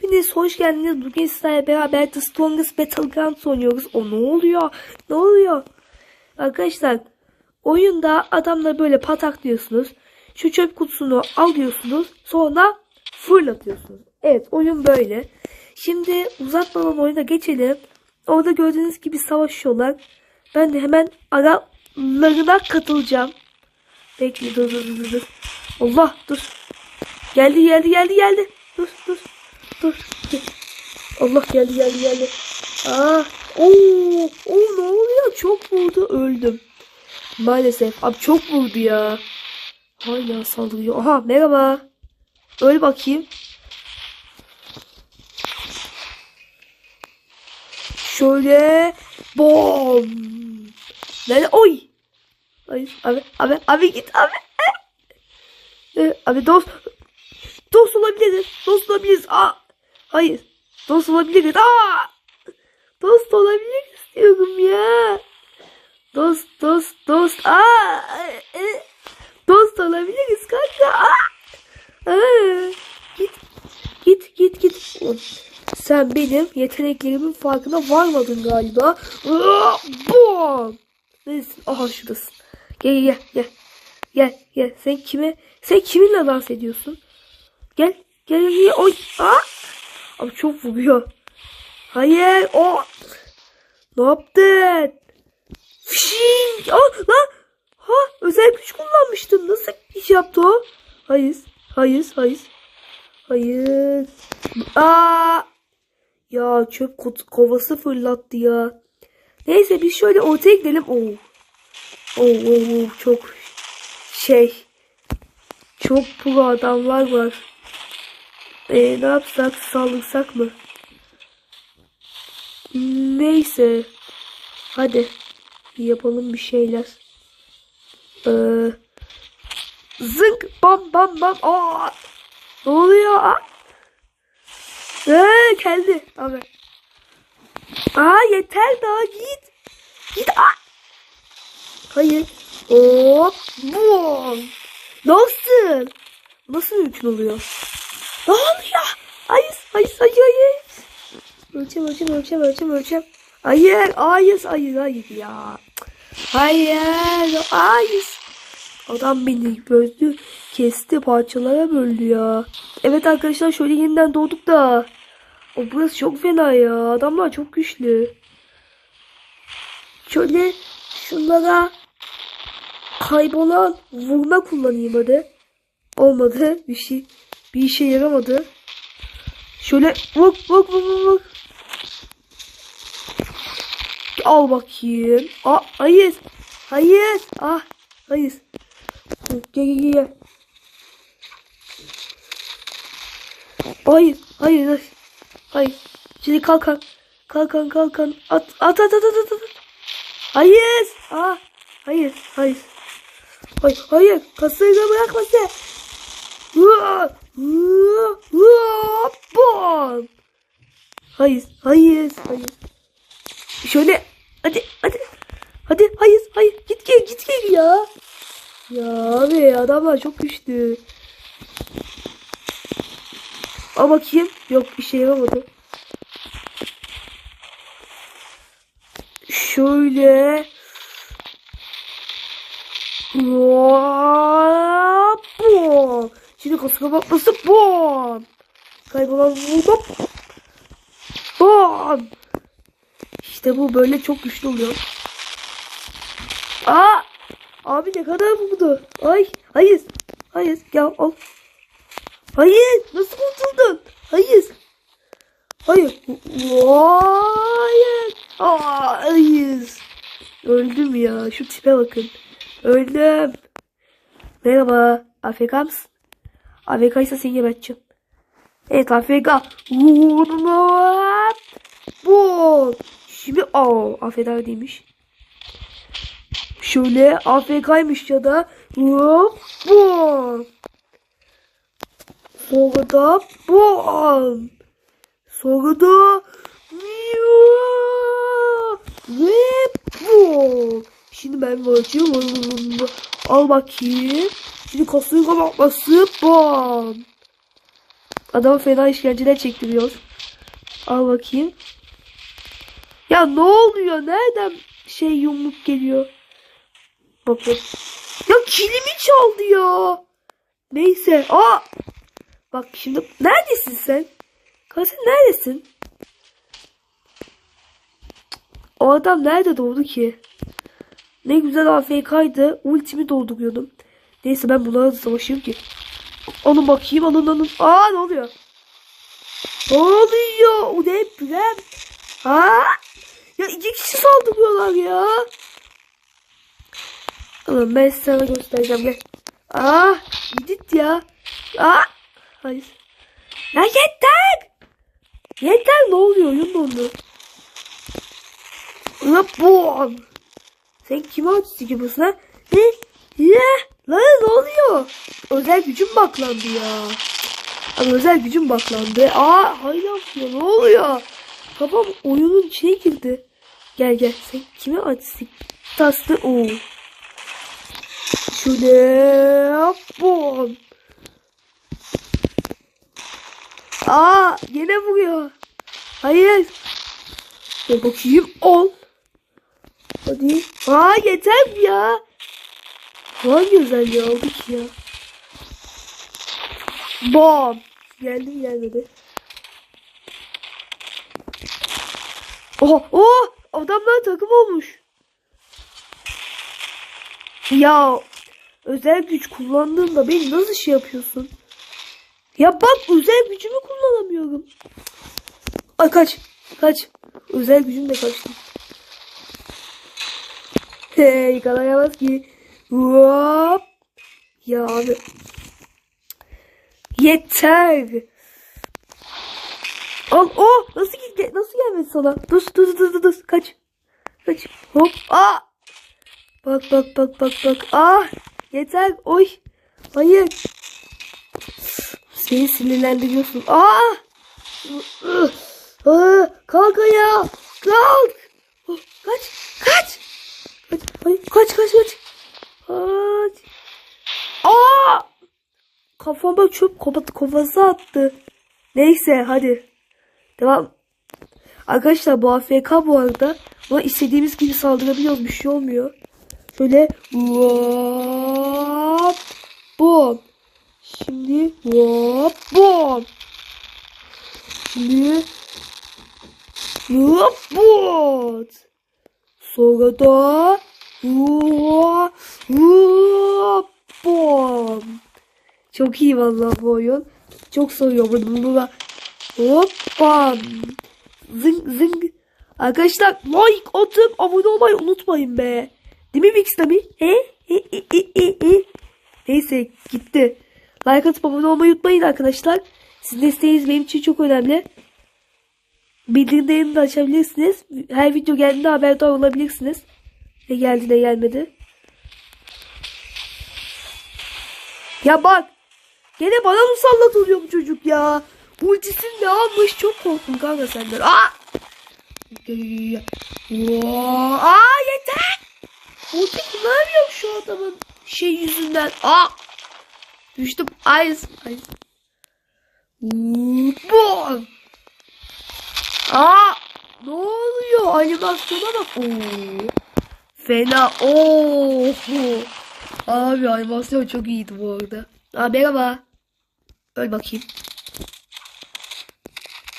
Hepiniz hoş geldiniz. Bugün sizlerle beraber The Strongest Battlegrounds oynuyoruz. O ne oluyor? Ne oluyor? Arkadaşlar oyunda adamla böyle pataklıyorsunuz. Şu çöp kutusunu alıyorsunuz. Sonra fırlatıyorsunuz. Evet oyun böyle. Şimdi uzatmadan oyuna geçelim. Orada gördüğünüz gibi savaşıyorlar. Ben de hemen aralarına katılacağım. Bekle dur dur dur dur. Allah dur. Geldi geldi geldi geldi. Dur dur. Dur. Allah geldi geldi geldi. Aa, oo, oo ne oluyor? Çok vurdu öldüm. Maalesef. Abi çok vurdu ya. Hala saldırıyor. Aha merhaba. Öl bakayım. Şöyle bom. Nerede? Oy. Hayır abi abi abi git abi. Ee, abi dost dost olabiliriz. Dost olabiliriz. Aa, hayır. Dost olabiliriz. Aa, dost olabiliriz diyorum ya. Dost dost dost. Aa, dost olabiliriz kanka. Aa, aa, git git git git. Sen benim yeteneklerimin farkına varmadın galiba. Aa, bom. Neredesin? Aha şuradasın. Gel gel gel. Gel gel. Sen kime sen kiminle dans ediyorsun? Gel gel gel. Oy. Aa! Abi çok vuruyor. Hayır. O. Ne yaptın? Fişing. Aa, lan. Ha özel güç kullanmıştın. Nasıl iş yaptı o? Hayır. Hayır. Hayır. Hayır. Aa. Ya çöp kovası fırlattı ya. Neyse biz şöyle ortaya gidelim. Oo. Oo, oo, oo, çok şey çok pro adamlar var. Ee, ne yapsak saldırsak mı? Neyse. Hadi. Yapalım bir şeyler. Ee, zınk bam bam bam. Aa, ne oluyor? Aa. Ee, geldi. Abi. Aa yeter daha git. Git. Aa. Hayır. Hop. Bum. Nasıl? Nasıl mümkün oluyor? Ne oluyor? Hayır. Hayır. Hayır. Hayır. Ölçem ölçem ölçem ölçem ölçem. Hayır. Hayır. Hayır. Hayır ya. Hayır. Hayır. Adam beni gözlü kesti parçalara böldü ya. Evet arkadaşlar şöyle yeniden doğduk da. O burası çok fena ya. Adamlar çok güçlü. Şöyle şunlara kaybolan vurma kullanayım hadi. Olmadı. Bir şey bir işe yaramadı. Şöyle vur vur vur. vur. Al bakayım. Aa, hayır. Hayır. Ah, hayır. Gel gel gel. Hayır, hayır, hayır. Hayır. Şimdi kalkan. Kalkan kalkan. At at at at at at. Hayır. Ah. Hayır. Hayır. Hayır. Hayır. Kasayı bırakma sen. Bom. Hayır. Hayır. Hayır. Şöyle. Hadi. Hadi. Hadi. Hayır. Hayır. Git gel. Git gel ya. Ya abi adamlar çok güçlü. Al bakayım. Yok bir şey yapamadım. Şöyle. Hop, Bom. Şimdi kasıma bakması bom. Kaybolan vurma. Bom. İşte bu böyle çok güçlü oluyor. Aa! Abi ne kadar vurdu? Ay, hayır. Hayır, gel al. Hayır, nasıl kurtuldun? Hayır. Hayır. Hayır. Aa, hayır. Öldüm ya. Şu tipe bakın. Öldüm. Merhaba. Mısın? AFK ise seni geberteceğim. Evet AFK. Vurma. Bu. Şimdi o AFK değilmiş. Şöyle AFK'ymış ya da hop bom. Sonra da bom. Sonra da ve bom. Şimdi ben varacağım. Al bakayım. Şimdi kasayı kapatması bom. Adama fena işkenceler çektiriyoruz. Al bakayım. Ya ne oluyor? Nereden şey yumruk geliyor? Bak bak. Ya kilimi çaldı ya. Neyse. Aa! Bak şimdi neredesin sen? Katil neredesin? O adam nerede doğdu ki? Ne güzel AFK'ydı. Ultimi dolduruyordum. Neyse ben bunlara da savaşayım ki. Onu bakayım onun onun. Aa ne oluyor? Ne oluyor? O deprem. Ha? Ya iki kişi saldırıyorlar ya. Oğlum ben sana göstereceğim gel. Aa git ya. Aa. Hayır. Ya yeter. Yeter ne oluyor oyun dondu. Ulan bu. Sen kime artistik yapıyorsun ha? Ne? Ya? Lan ne oluyor? Özel gücüm baklandı ya. Abi özel gücüm baklandı. Aa hayır yapıyor ne oluyor? Kafam oyunun içine girdi. Gel gel sen kime artistik? Taslı o. Şöyle bom. Aa yine vuruyor. Hayır. Dur bakayım ol. Hadi. Aa yeter ya. Hangi özelliği aldık ya? Bom. Geldi gelmedi. Oha. Oh. Adamlar takım olmuş. Ya özel güç kullandığında beni nasıl şey yapıyorsun? Ya bak özel gücümü kullanamıyorum. Ay kaç. Kaç. Özel gücüm de kaçtı. Hey yakalayamaz ki. Hop. Ya abi. Yeter. Al o nasıl gitti? Nasıl gelmedi sana? Dur dur dur dur kaç. Kaç. Hop. Aa. Bak bak bak bak bak. Ah. Yeter. Oy. Hayır. Seni sinirlendiriyorsun. Aa. Aa, kalk ayağa. Kalk. Oh, kaç. Kaç. Kaç. Kaç kaç kaç. Kaç. Aa! Kafama çöp kova- kovası attı. Neyse hadi. Devam. Arkadaşlar bu AFK bu arada. Ama istediğimiz gibi saldırabiliyoruz. Bir şey olmuyor. Şöyle hop bom. Şimdi hop bom. Şimdi hop bom. Sonra da hop hop bom. Çok iyi vallahi bu oyun. Çok soruyor bunu. Buna. Hop bam. Zing zing. Arkadaşlar like atıp abone olmayı unutmayın be. Değil mi Vix'te mi? He? He, he, he, he, he. Neyse gitti. Like atıp abone olmayı unutmayın arkadaşlar. Sizin desteğiniz benim için çok önemli. Bildirimlerini de açabilirsiniz. Her video geldiğinde haberdar olabilirsiniz. Ne geldi ne gelmedi. Ya bak. Gene bana musallat oluyor bu çocuk ya. Ultisini de almış. Çok korktum kanka senden. Aa! Aa yeter. Ulti kullanamıyorum şu adamın şey yüzünden. Aa! Düştüm. Ice. Ice. Bom. Aa! Ne oluyor? Animasyona bak. Oo. Fena. Oo. Abi animasyon çok iyiydi bu arada. Aa merhaba. Öl bakayım.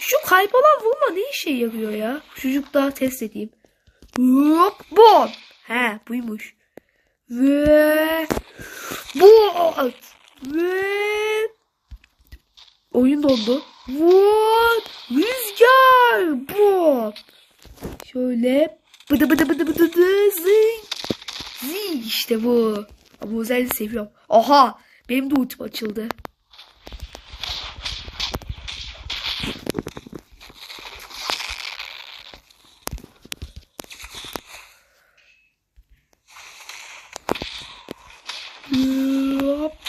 Şu kaybolan vurma ne işe yarıyor ya? Çocuk daha test edeyim. Hop bom. He buymuş. Ve bot. Ve oyun dondu. Bot. Rüzgar. Bot. Şöyle bıdı bıdı bıdı bıdı bıdı zing. Zing işte bu. Ama özelliği seviyorum. Aha benim de ultim açıldı.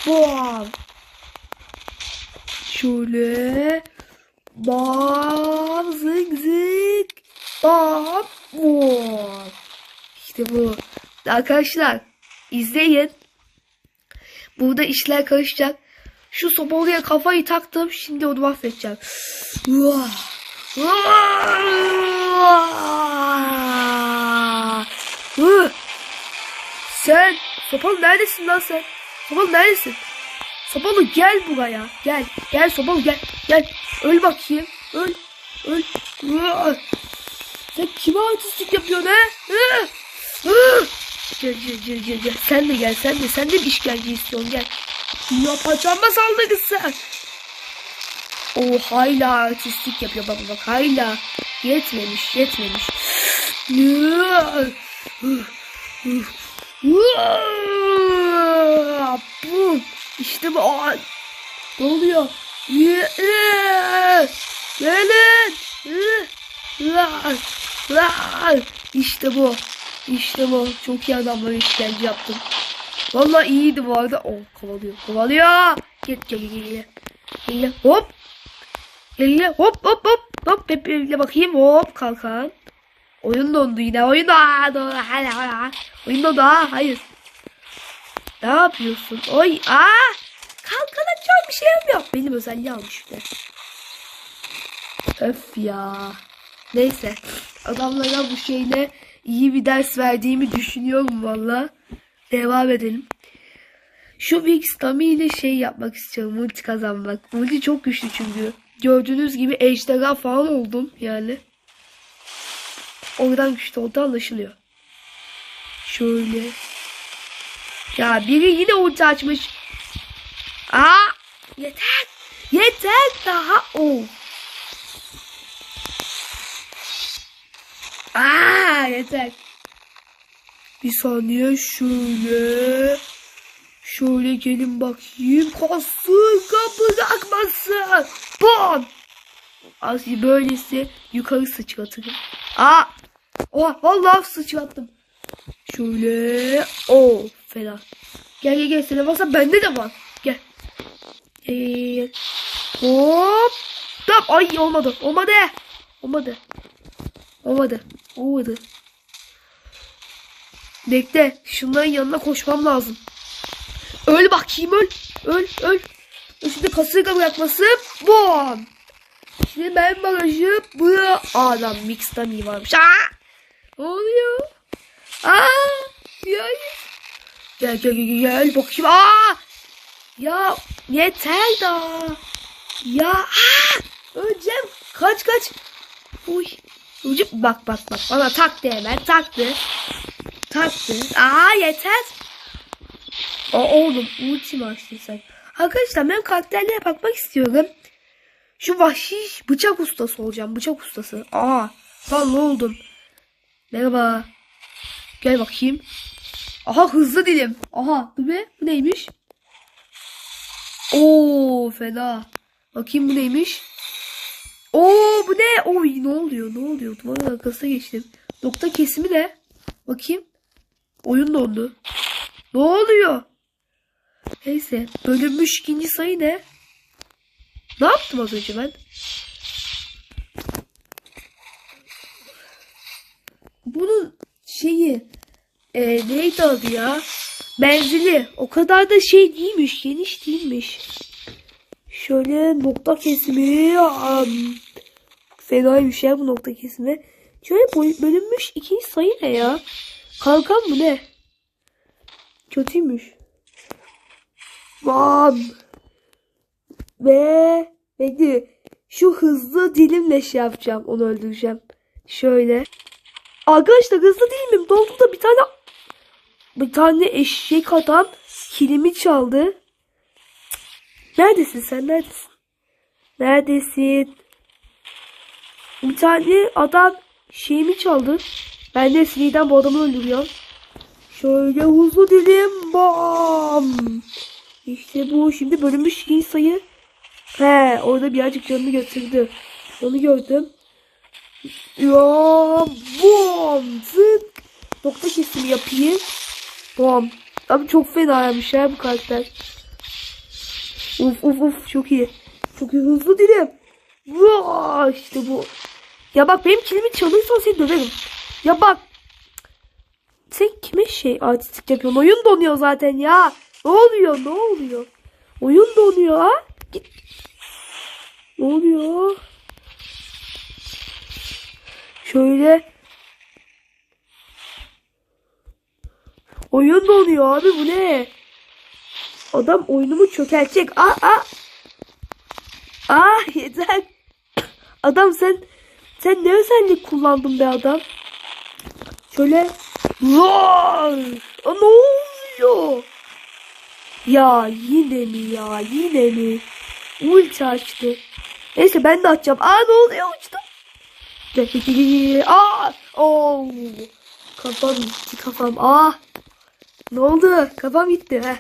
Bam. Şöyle. Bam. Zık zık. Bam. Bam. İşte bu. Arkadaşlar izleyin. Burada işler karışacak. Şu sopalıya kafayı taktım. Şimdi onu mahvedeceğim. Sen Sopalı neredesin lan sen? Sopalı neredesin? Sopalı gel buraya. Gel. Gel Sopalı gel. Gel. Öl bakayım. Öl. Öl. Sen kime artistlik yapıyorsun he? Hı? Hı? Gel gel gel gel gel. Sen de gel sen de. Sen de bir işkence istiyorsun gel. Ya paçamba saldırısı. O hala artistlik yapıyor baba bak hala. Yetmemiş yetmemiş. Bu işte bu. Ne oluyor? Gelin. İşte bu. İşte bu. Çok iyi adamlara işkence yaptım. Vallahi iyiydi bu arada. Oh kovalıyor. Kovalıyor. Gel gel gel gel. Gel. Hop. Gel. Hop hop hop. Hop hep birlikte bakayım. Hop kalkan. Oyun dondu yine. Oyun dondu. Oyun dondu. Ha, hayır. Ne yapıyorsun? Oy. Aa. Kalkan açıyor bir şey yapmıyor. Benim özelliği almış bir de. Öf ya. Neyse. Adamlara bu şeyle iyi bir ders verdiğimi düşünüyorum valla. Devam edelim. Şu Big Stami ile şey yapmak istiyorum. Multi kazanmak. Multi çok güçlü çünkü. Gördüğünüz gibi ejderha falan oldum yani. Oradan güçlü oldu anlaşılıyor. Şöyle. Ya biri yine ulti açmış. Aa! Yeter. Yeter daha. Oh. Aa yeter. Bir saniye şöyle. Şöyle gelin bakayım. Kasırga bırakmasın. Bam. Az böylesi yukarı sıçratırım. Aa. Oh, vallahi sıçrattım. Şöyle. O fena. Gel gel gel. Sana varsa bende de var. Gel. Gel. Hop. Tamam. Ay olmadı. Olmadı. Olmadı. Olmadı. Olmadı. Bekle. Şunların yanına koşmam lazım. Öl bakayım öl. Öl öl. Şimdi kasırga bırakması. Bom. Şimdi ben barajı bu adam mixta mi varmış. Aa! Ne oluyor? Aa! Ya, gel gel gel gel bakayım. Aa! Ya yeter daha. Ya aa! öleceğim. Kaç kaç. Uy. Bak bak bak bana taktı hemen taktı. Taktı. Aa yeter. Aa oğlum ulti açtın sen. Arkadaşlar ben karakterlere bakmak istiyorum. Şu vahşi bıçak ustası olacağım. Bıçak ustası. Aa. Ne oldum? Merhaba. Gel bakayım. Aha hızlı dilim. Aha dur be. Bu neymiş? Oo fena. Bakayım bu neymiş? Oo bu ne? Oy ne oluyor? Ne oluyor? Duvarın arkasına geçtim. Nokta kesimi ne? Bakayım. Oyun dondu. Ne oluyor? Neyse. Bölünmüş ikinci sayı ne? Ne yaptım az önce ben? Bunun şeyi e, neydi adı ya? Menzili. O kadar da şey değilmiş. Geniş değilmiş. Şöyle nokta kesimi. Fenaymış ya bu nokta kesimi. Şöyle bölünmüş ikinci sayı ne ya? Kalkan mı ne? Kötüymüş. Bam. Ve bekle. Şu hızlı dilimle şey yapacağım. Onu öldüreceğim. Şöyle. Arkadaşlar hızlı dilimim doldu da bir tane bir tane eşek adam kilimi çaldı. Neredesin sen neredesin? Neredesin? Bir tane adam şeyimi çaldı. Ben de sinirden bu adamı öldürüyorum. Şöyle hızlı dilim. Bam. İşte bu. Şimdi bölünmüş ikinci sayı. He orada birazcık canını götürdü. Onu gördüm. Ya bom. Zık. Nokta kesimi yapayım. Bom. Abi çok fena yapmış ya bu karakter. Uf uf uf çok iyi. Çok iyi hızlı dilim. Vaa işte bu. Ya bak benim kilimi çalırsan seni döverim. Ya bak. Sen kime şey artistik yapıyorsun? Oyun donuyor zaten ya. Ne oluyor? Ne oluyor? Oyun donuyor ha. Git. Ne oluyor? Şöyle. Oyun donuyor abi bu ne? Adam oyunumu çökertecek. Aa, aa. Aa yeter. Adam sen sen ne özellik kullandın be adam? Şöyle Vay! Aa, ne oluyor? Ya yine mi ya yine mi? Ulti açtı. Neyse ben de açacağım. Aa ne oluyor uçtu? Aa! Oo! Kafam gitti kafam. Aa! Ne oldu? Kafam gitti. Heh.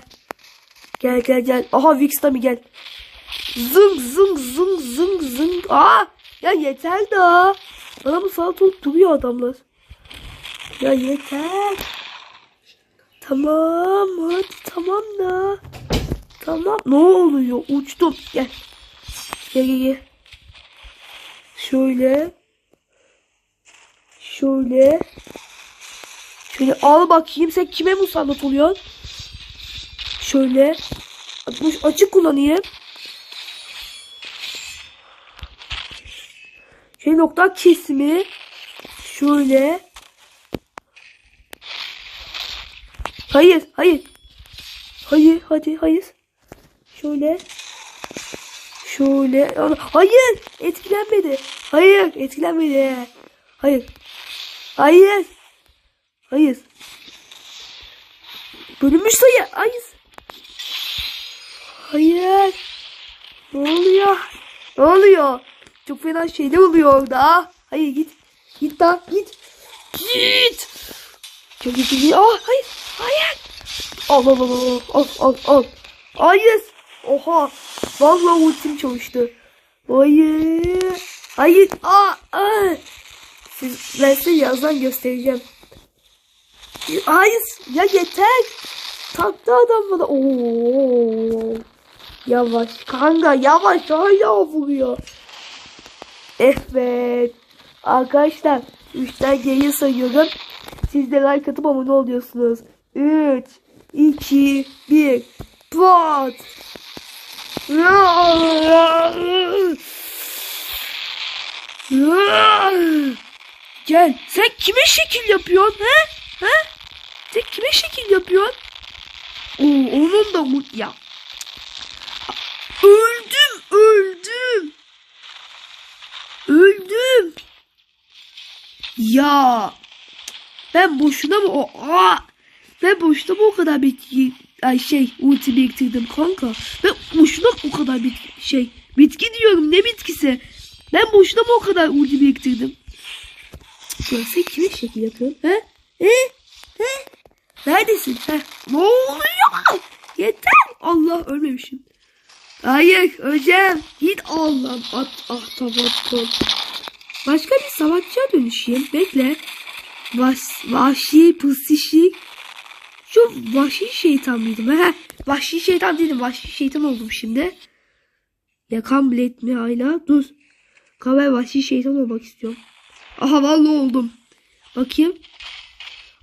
Gel gel gel. Aha Vix'ta mı gel? Zıng zıng zıng zıng zıng. Aa! Ya yeter da. Bana bu olup duruyor adamlar. Ya yeter. Tamam hadi tamam da. Tamam ne oluyor uçtum gel. Gel gel gel. Şöyle. Şöyle. Şöyle al bakayım sen kime musallat oluyorsun? Şöyle. Açık, açık kullanayım. Şey nokta kesimi. Şöyle. Hayır, hayır. Hayır, hadi, hayır. Şöyle. Şöyle. Hayır, etkilenmedi. Hayır, etkilenmedi. Hayır. Hayır. Hayır. Bölünmüş sayı. Hayır. Hayır. Ne oluyor? Ne oluyor? Çok fena şeyler oluyor orada. Hayır git. Git daha git. Git. Çok iyi. Ah hayır. Hayır. Al al al al al al. Hayır. Oha. Vallahi ultim çalıştı. Hayır. Hayır. Aa, aa. Siz, ben size yazdan göstereceğim. Hayır. Ya yeter. Taktı adam bana. Oo. Yavaş kanka yavaş hala vuruyor. Evet. Arkadaşlar 3'ten geriye sayıyorum. Siz de like atıp abone oluyorsunuz. 3, 2, 1. Pat. Gel. Sen kime şekil yapıyorsun he? He? Sen kime şekil yapıyorsun? Oo, onun da mut ya. Öldüm, öldüm. Ya. Ben boşuna mı o ben boşuna mı o kadar bitki ay şey ulti biriktirdim kanka. Ben boşuna mı o kadar bitki şey bitki diyorum ne bitkisi. Ben boşuna mı o kadar ulti biriktirdim. Ya sen kime şekil yapıyorsun? He? He? He? Neredesin? He? Ne oluyor? Yeter. Allah ölmemişim. Hayır öleceğim. Git Allah'ım at ah tamam Başka bir savaşçıya dönüşeyim. Bekle. Vas, vahşi pısişik. Şu vahşi şeytan mıydım? He, vahşi şeytan değilim. Vahşi şeytan oldum şimdi. Yakan bilet mi hala? Dur. Kaver vahşi şeytan olmak istiyorum. Aha vallahi oldum. Bakayım.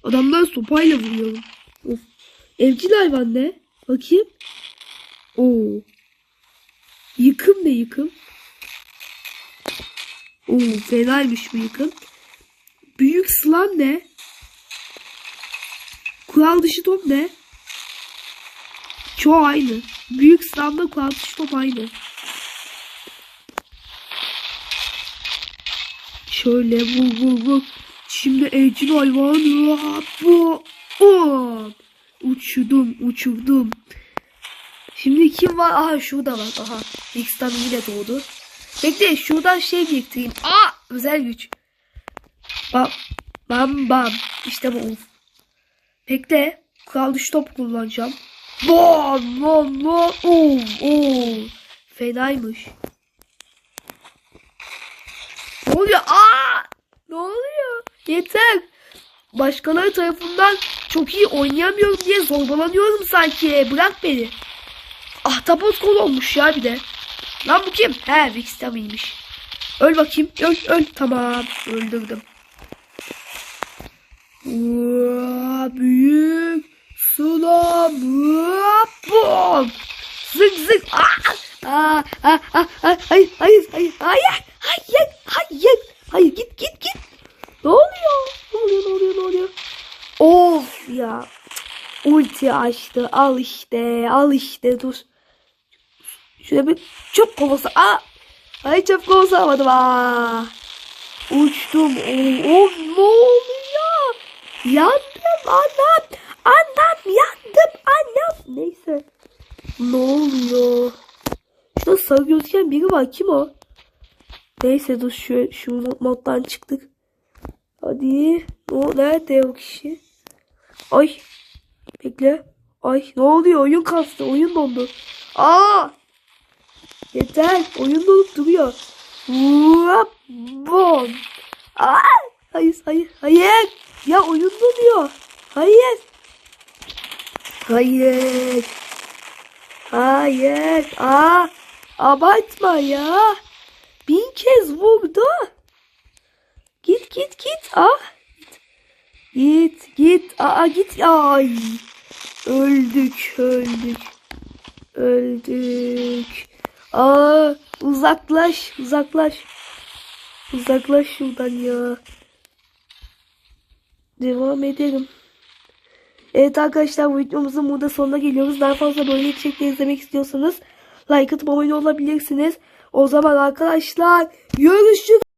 Adamlar sopayla vuruyorum. Of. Evcil hayvan ne? Bakayım. Oo. Yıkım ne yıkım? Oo fenaymış bu yıkım. Büyük slan ne? Kural dışı top ne? Çoğu aynı. Büyük slanla kural dışı top aynı. Şöyle vur vur vur. Şimdi evcil hayvan. Bu. Uçurdum uçurdum. Şimdi kim var? Aha şurada var. Aha. X'ten yine doğdu. Bekle şuradan şey biriktireyim. Aa özel güç. Bam bam bam. İşte bu. Bekle. Kral dışı top kullanacağım. Bam bam bam. Oo, oo. Fenaymış. Ne oluyor? Aa! Ne oluyor? Yeter. Başkaları tarafından çok iyi oynayamıyorum diye zorbalanıyorum sanki. Bırak beni. Ahtapot kol olmuş ya bir de. Lan bu kim? He Vix'tamiymiş. Öl bakayım. Öl öl. Tamam. Öldürdüm. Uaa, büyük sulam. Bom. Zık zık. Aa, aa, aa, aa, aa, hayır, hayır, hayır, hayır, hayır, hayır, hayır, git, git, git. Ne oluyor? Ne oluyor, ne oluyor, ne oluyor? Of ya. Ulti açtı. Al işte, al işte, dur. Şöyle bir çöp kovası. Aa! Ay çöp kovası almadım. Aa! Uçtum. Oh, ne oluyor? Yandım anam. Anam yandım anam. Neyse. Ne oluyor? Şurada sarı gözüken biri var. Kim o? Neyse dur şu, şu moddan çıktık. Hadi. O nerede o kişi? Ay. Bekle. Ay ne oluyor? Oyun kastı. Oyun dondu. Aa! Yeter. Oyun donup duruyor. Bom. Aa! Hayır, hayır, hayır. Ya oyun donuyor. Hayır. Hayır. Hayır. Aa! Abartma ya. Bin kez vurdu. Git git git. Ah. Git git. Aa git. Ay. Öldük öldük. Öldük. Aa uzaklaş uzaklaş. Uzaklaş şuradan ya. Devam edelim. Evet arkadaşlar bu videomuzun burada sonuna geliyoruz. Daha fazla böyle içerikler izlemek istiyorsanız like atıp abone olabilirsiniz. O zaman arkadaşlar görüşürüz.